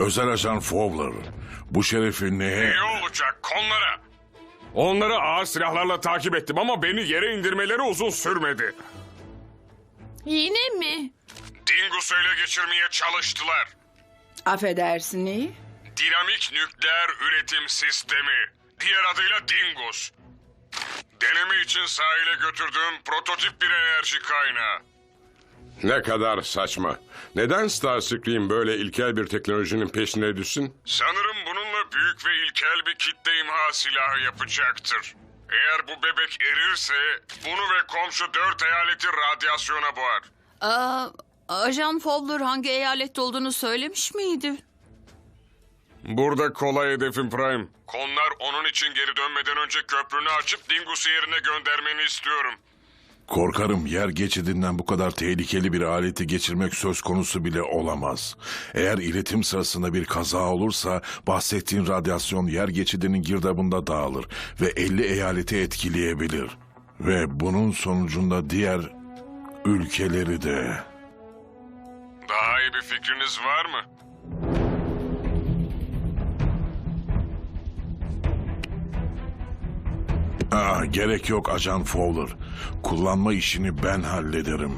Özel ajan Fowler. Bu şerefi neye... İyi olacak konlara. Onları ağır silahlarla takip ettim ama beni yere indirmeleri uzun sürmedi. Yine mi? Dingus'u ele geçirmeye çalıştılar. Affedersin iyi. Dinamik nükleer üretim sistemi. Diğer adıyla Dingus. Deneme için sahile götürdüğüm prototip bir enerji kaynağı. Ne kadar saçma. Neden Starscream böyle ilkel bir teknolojinin peşine düşsün? Sanırım bununla büyük ve ilkel bir kitle imha silahı yapacaktır. Eğer bu bebek erirse bunu ve komşu dört eyaleti radyasyona boğar. Aa, Ajan Fowler hangi eyalette olduğunu söylemiş miydi? Burada kolay hedefim Prime. Konlar onun için geri dönmeden önce köprünü açıp Dingus'u yerine göndermeni istiyorum. Korkarım yer geçidinden bu kadar tehlikeli bir aleti geçirmek söz konusu bile olamaz. Eğer iletim sırasında bir kaza olursa bahsettiğin radyasyon yer geçidinin girdabında dağılır ve 50 eyaleti etkileyebilir. Ve bunun sonucunda diğer ülkeleri de... Daha iyi bir fikriniz var mı? Aa, gerek yok Ajan Fowler. Kullanma işini ben hallederim.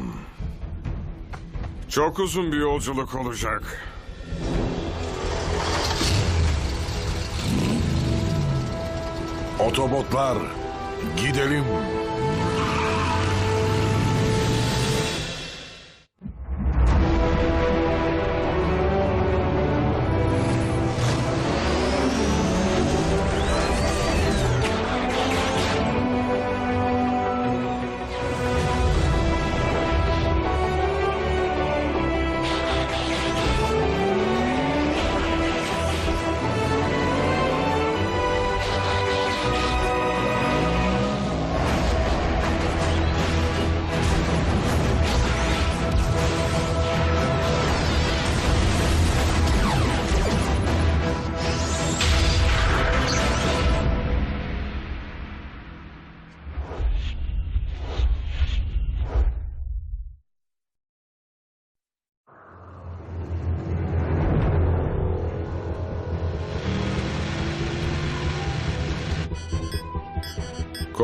Çok uzun bir yolculuk olacak. Otobotlar gidelim.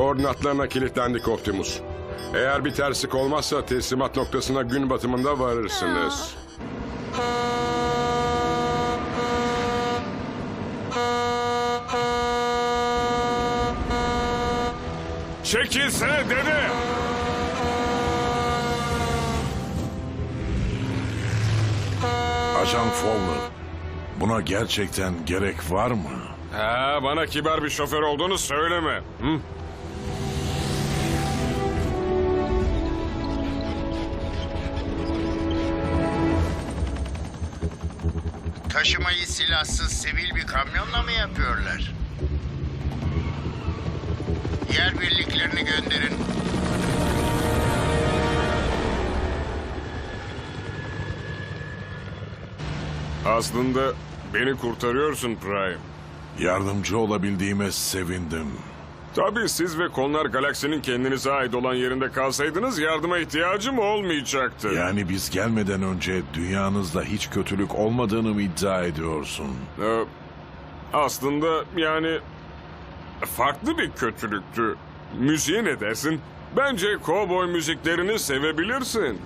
Koordinatlarına kilitlendik Optimus. Eğer bir terslik olmazsa teslimat noktasına gün batımında varırsınız. Çekilsene dede! Ajan Fowler, buna gerçekten gerek var mı? Ha, bana kibar bir şoför olduğunu söyleme. Hı? Taşımayı silahsız sivil bir kamyonla mı yapıyorlar? Yer birliklerini gönderin. Aslında beni kurtarıyorsun Prime. Yardımcı olabildiğime sevindim. Tabii siz ve Konlar galaksinin kendinize ait olan yerinde kalsaydınız yardıma ihtiyacım olmayacaktı. Yani biz gelmeden önce dünyanızda hiç kötülük olmadığını mı iddia ediyorsun? Ee, aslında yani farklı bir kötülüktü. Müziğe ne dersin? Bence kovboy müziklerini sevebilirsin.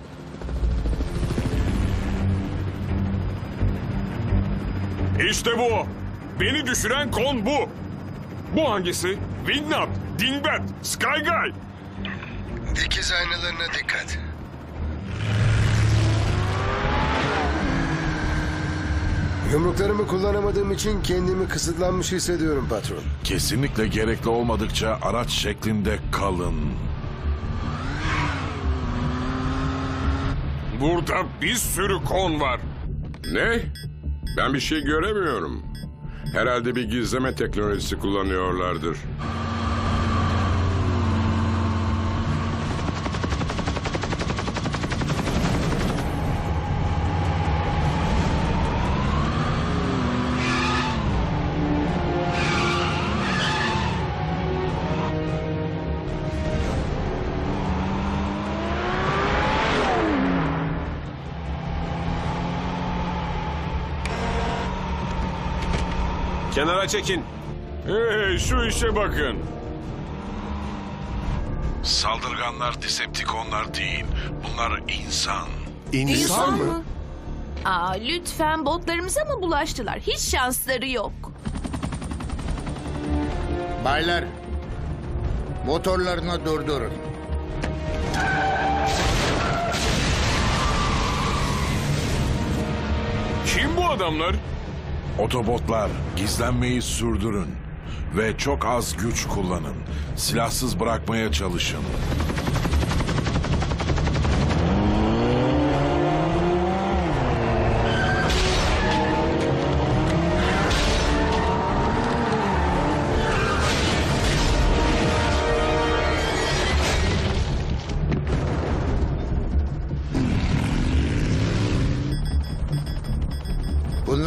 İşte bu. Beni düşüren kon bu. Bu hangisi? Wingnut, Dingbat, Skyguy. Dikiz aynalarına dikkat. Yumruklarımı kullanamadığım için kendimi kısıtlanmış hissediyorum patron. Kesinlikle gerekli olmadıkça araç şeklinde kalın. Burada bir sürü kon var. Ne? Ben bir şey göremiyorum. Herhalde bir gizleme teknolojisi kullanıyorlardır. Kenara çekin. Hey şu işe bakın. Saldırganlar Decepticonlar değil. Bunlar insan. İnsan mı? Aa, lütfen botlarımıza mı bulaştılar? Hiç şansları yok. Baylar, motorlarını durdurun. Kim bu adamlar? Otobotlar gizlenmeyi sürdürün. Ve çok az güç kullanın. Silahsız bırakmaya çalışın.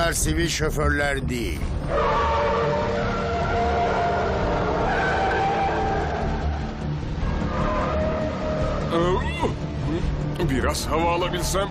Bunlar sivil şoförler değil. Ee, Biraz hava alabilsem.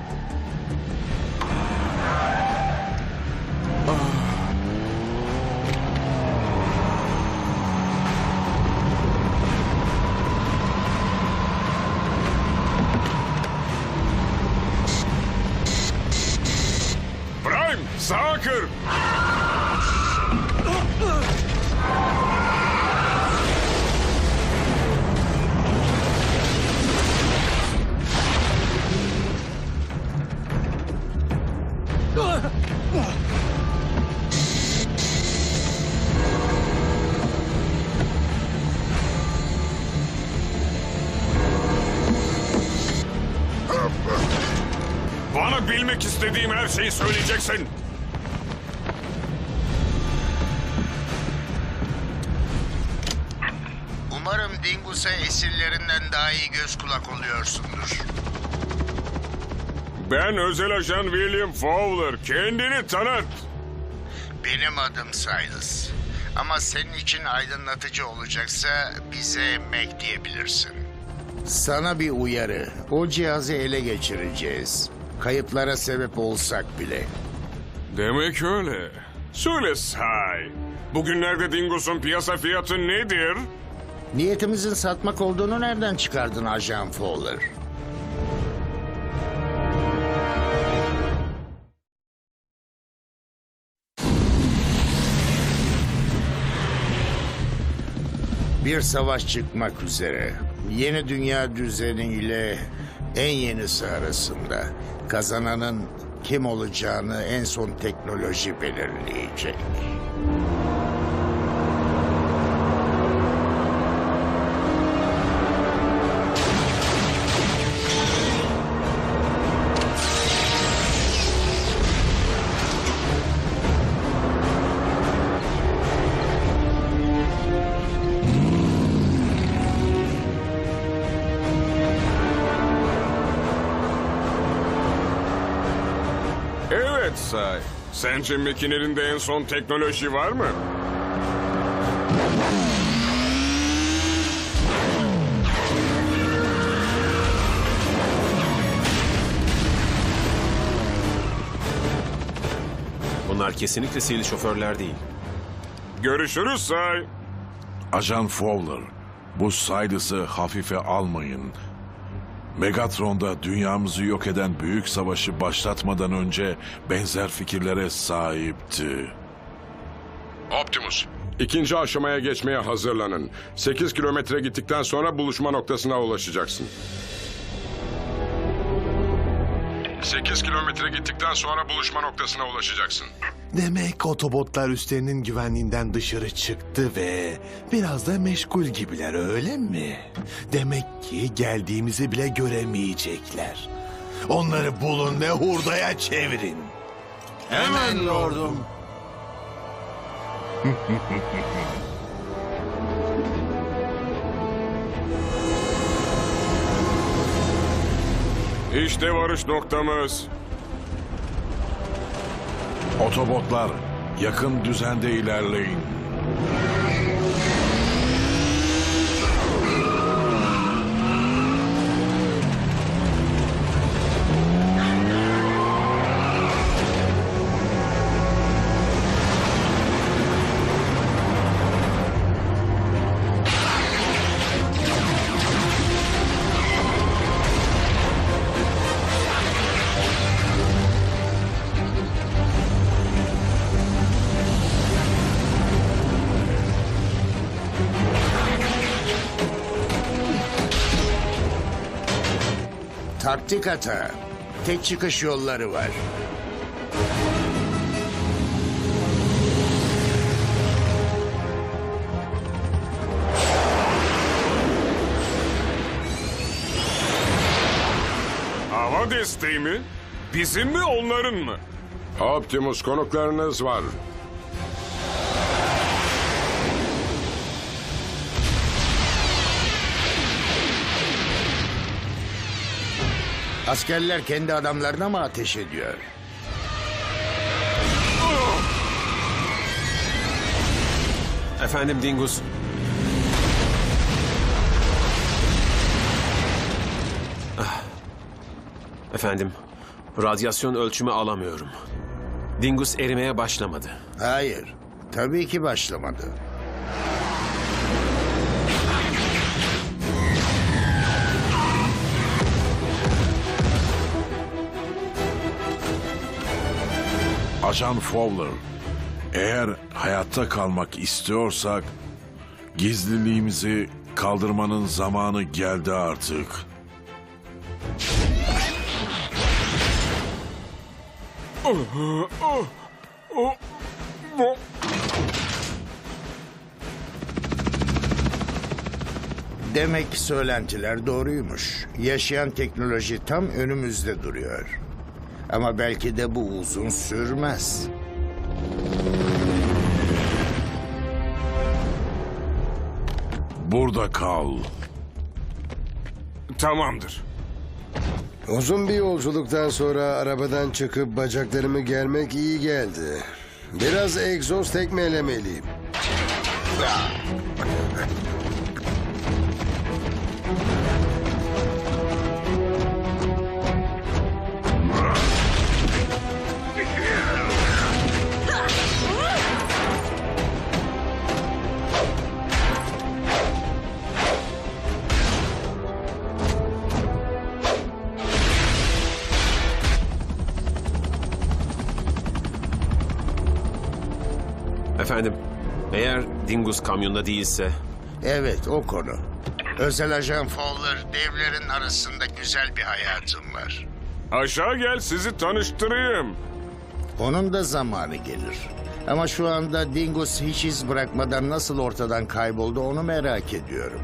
Bilmek istediğim her şeyi söyleyeceksin. Umarım Dingus'a esirlerinden daha iyi göz kulak oluyorsundur. Ben özel ajan William Fowler. Kendini tanıt. Benim adım Silas. Ama senin için aydınlatıcı olacaksa bize Mac diyebilirsin. Sana bir uyarı. O cihazı ele geçireceğiz. Kayıplara sebep olsak bile. Demek öyle. Söyle say. Bugünlerde Dingus'un piyasa fiyatı nedir? Niyetimizin satmak olduğunu nereden çıkardın Ajan Fowler? Bir savaş çıkmak üzere. Yeni dünya düzeniyle en yenisi arasında. Kazananın kim olacağını en son teknoloji belirleyecek. Say. Sence makinenin de en son teknoloji var mı? Bunlar kesinlikle sivil şoförler değil. Görüşürüz say. Ajan Fowler, bu Silas'ı hafife almayın. Megatron'da dünyamızı yok eden büyük savaşı başlatmadan önce benzer fikirlere sahipti. Optimus. İkinci aşamaya geçmeye hazırlanın. 8 kilometre gittikten sonra buluşma noktasına ulaşacaksın. 8 kilometre gittikten sonra buluşma noktasına ulaşacaksın. Demek otobotlar üstlerinin güvenliğinden dışarı çıktı ve biraz da meşgul gibiler öyle mi? Demek ki geldiğimizi bile göremeyecekler. Onları bulun ve hurdaya çevirin. Hemen lordum. İşte varış noktamız. Otobotlar, yakın düzende ilerleyin. Taktik hata. Tek çıkış yolları var. Hava desteği mi? Bizim mi onların mı? Optimus konuklarınız var. Askerler kendi adamlarına mı ateş ediyor? Efendim Dingus. Ah. Efendim, radyasyon ölçümü alamıyorum. Dingus erimeye başlamadı. Hayır. Tabii ki başlamadı. Ajan Fowler, eğer hayatta kalmak istiyorsak gizliliğimizi kaldırmanın zamanı geldi artık. Demek söylentiler doğruymuş. Yaşayan teknoloji tam önümüzde duruyor. Ama belki de bu uzun sürmez. Burada kal. Tamamdır. Uzun bir yolculuktan sonra arabadan çıkıp bacaklarımı germek iyi geldi. Biraz egzoz tekmelemeliyim. Dingus kamyonda değilse... Evet o konu. Özel ajan Fowler devlerin arasında güzel bir hayatım var. Aşağı gel sizi tanıştırayım. Onun da zamanı gelir. Ama şu anda Dingus hiç iz bırakmadan nasıl ortadan kayboldu onu merak ediyorum.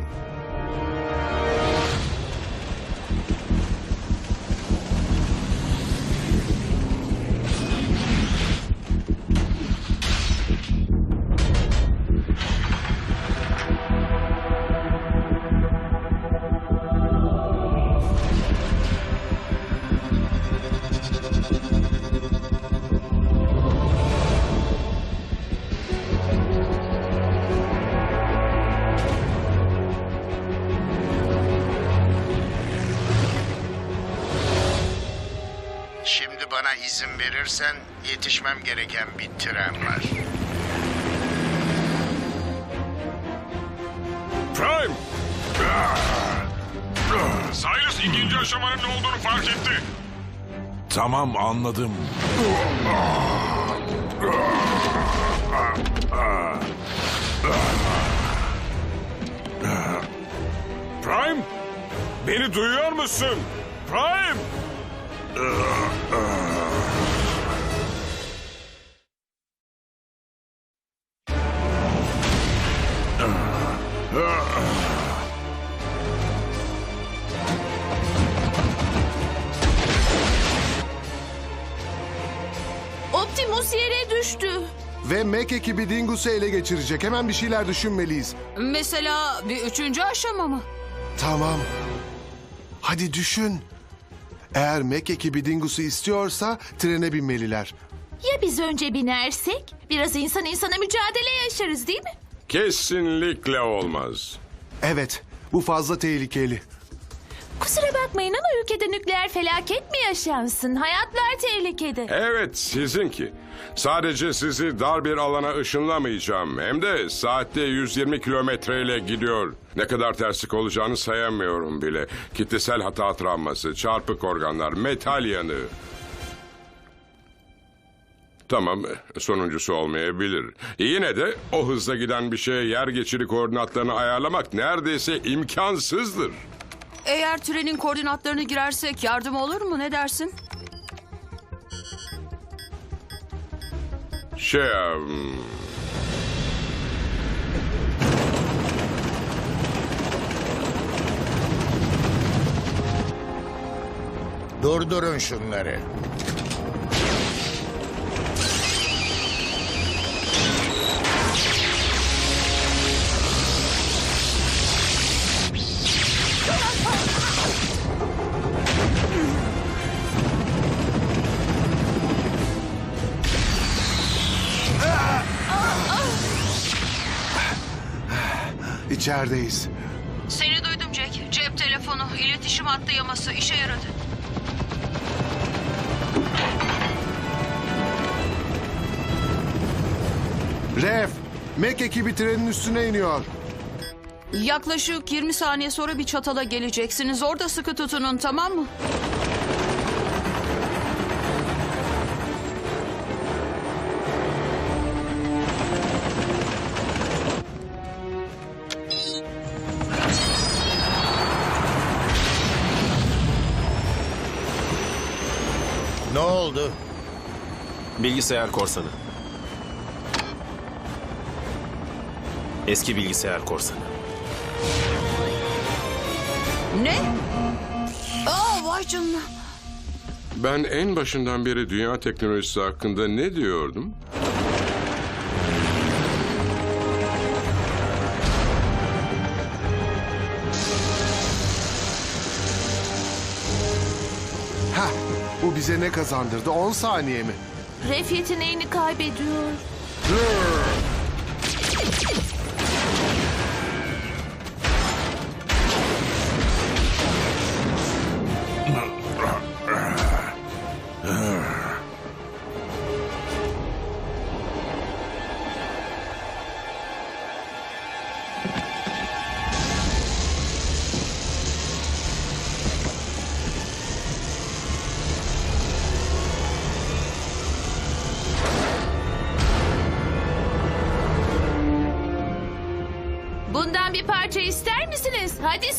Bana izin verirsen yetişmem gereken bir tren var. Prime! Cyrus ikinci aşamanın ne olduğunu fark etti. Tamam anladım. Prime! Beni duyuyor musun? Prime! Optimus yere düştü. Ve Mac ekibi Dingus'u ele geçirecek. Hemen bir şeyler düşünmeliyiz. Mesela bir üçüncü aşama mı? Tamam. Hadi düşün. Eğer Mac ekibi Dingus'u istiyorsa trene binmeliler. Ya biz önce binersek? Biraz insan insana mücadele yaşarız değil mi? Kesinlikle olmaz. Evet, bu fazla tehlikeli. Kusura bakmayın ama ülkede nükleer felaket mi yaşansın? Hayatlar tehlikede. Evet sizinki. Sadece sizi dar bir alana ışınlamayacağım. Hem de saatte 120 kilometreyle gidiyor. Ne kadar terslik olacağını sayamıyorum bile. Kitlesel hata travması, çarpık organlar, metal yanığı. Tamam, sonuncusu olmayabilir. Yine de o hızla giden bir şeye yer geçiri koordinatlarını ayarlamak neredeyse imkansızdır. Eğer trenin koordinatlarını girersek yardım olur mu? Ne dersin? Şey... hmm, Durdurun şunları. İçerideyiz. Seni duydum Jack. Cep telefonu, iletişim hattı yaması işe yaradı. Ref, Mac ekibi trenin üstüne iniyor. Yaklaşık 20 saniye sonra bir çatala geleceksiniz. Orada sıkı tutunun tamam mı? Oldu? Bilgisayar korsanı. Eski bilgisayar korsanı. Ne? Aa vay canına. Ben en başından beri dünya teknolojisi hakkında ne diyordum? Heh, bu bize ne kazandırdı? 10 saniye mi? Ref yeteneğini kaybediyor.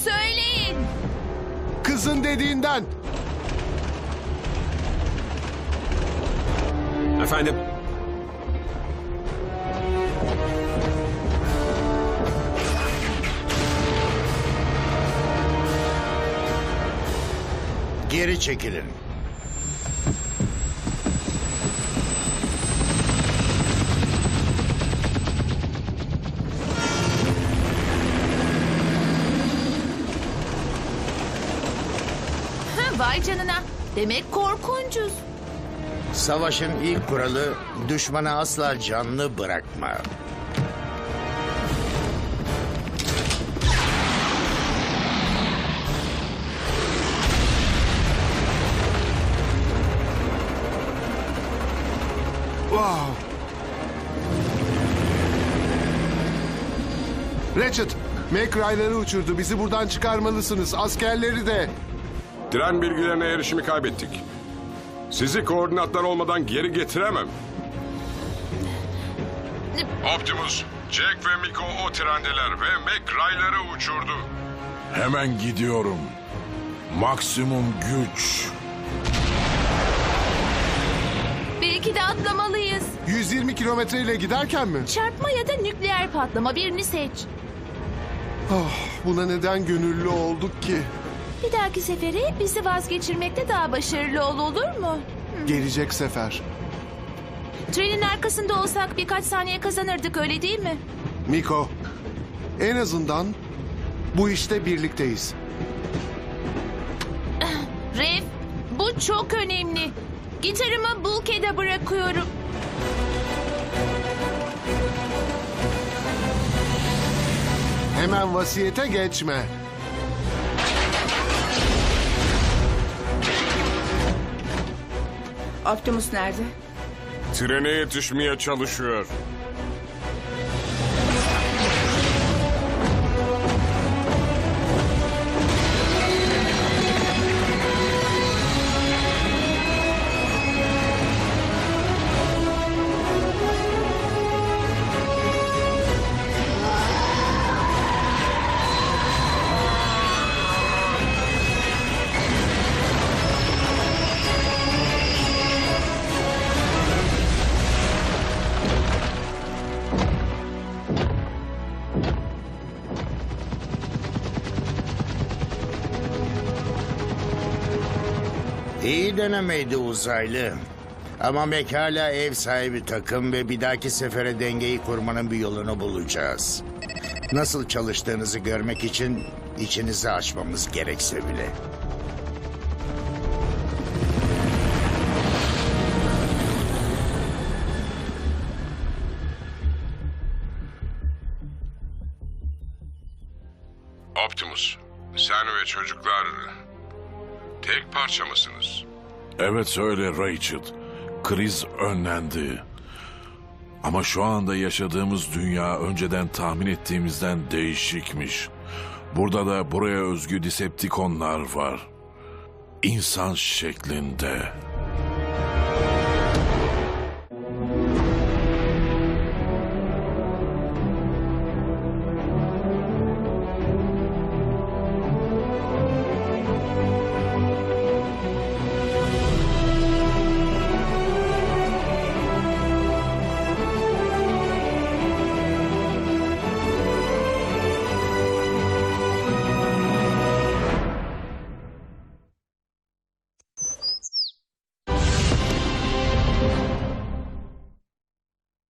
Söyleyin. Kızın dediğinden. Efendim, Geri çekilin. Ha, vay canına. Demek korkuncuz. Savaşın ilk kuralı düşmanı asla canlı bırakma. Wow. Ratchet, Mac rayları uçurdu. Bizi buradan çıkarmalısınız. Askerleri de. Tren bilgilerine erişimi kaybettik. Sizi koordinatlar olmadan geri getiremem. Optimus, Jack ve Miko o trendeler ve Mac rayları uçurdu. Hemen gidiyorum. Maksimum güç. Belki de atlamalıyız. 120 kilometre ile giderken mi? Çarpma ya da nükleer patlama birini seç. Oh, buna neden gönüllü olduk ki? Bir dahaki sefere bizi vazgeçirmekte daha başarılı ol olur mu? Gelecek sefer. Trenin arkasında olsak birkaç saniye kazanırdık öyle değil mi? Miko, en azından bu işte birlikteyiz. Ref, bu çok önemli. Gitarımı Bulkhead'e bırakıyorum. Hemen vasiyete geçme. Optimus nerede? Trene yetişmeye çalışıyor. İyi denemeydi uzaylı. Ama Mac hala ev sahibi takım ve bir dahaki sefere dengeyi kurmanın bir yolunu bulacağız. Nasıl çalıştığınızı görmek için içinizi açmamız gerekse bile. Optimus, sen ve çocuklar tek parça mısınız? Evet söyle Rachel. Kriz önlendi. Ama şu anda yaşadığımız dünya önceden tahmin ettiğimizden değişikmiş. Burada da buraya özgü Decepticonlar var. İnsan şeklinde.